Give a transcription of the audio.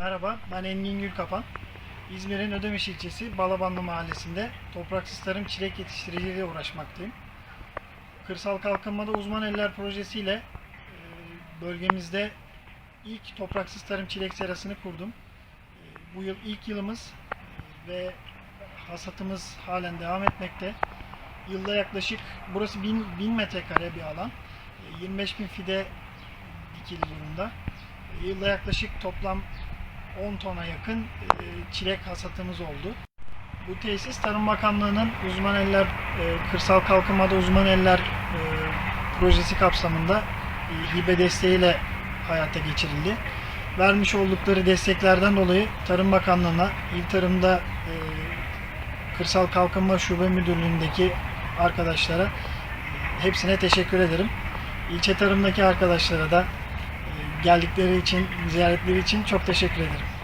Merhaba, ben Engin Gülkapan. İzmir'in Ödemiş ilçesi Balabanlı mahallesinde topraksız tarım çilek yetiştiriciliğiyle uğraşmaktayım. Kırsal Kalkınmada Uzman Eller projesiyle e, bölgemizde ilk topraksız tarım çilek serasını kurdum. E, Bu yıl ilk yılımız e, ve hasatımız halen devam etmekte. Yılda yaklaşık, burası 1000, 1000 metrekare bir alan. E, 25 bin fide dikili durumda. Yılda yaklaşık toplam 10 tona yakın e, çilek hasatımız oldu. Bu tesis Tarım Bakanlığı'nın Uzman Eller, e, Kırsal Kalkınmada Uzman Eller e, projesi kapsamında hibe desteğiyle hayata geçirildi. Vermiş oldukları desteklerden dolayı Tarım Bakanlığı'na, İl Tarım'da Kırsal Kalkınma Şube Müdürlüğü'ndeki arkadaşlara hepsine teşekkür ederim. İlçe tarımdaki arkadaşlara da geldikleri için, ziyaretleri için çok teşekkür ederim.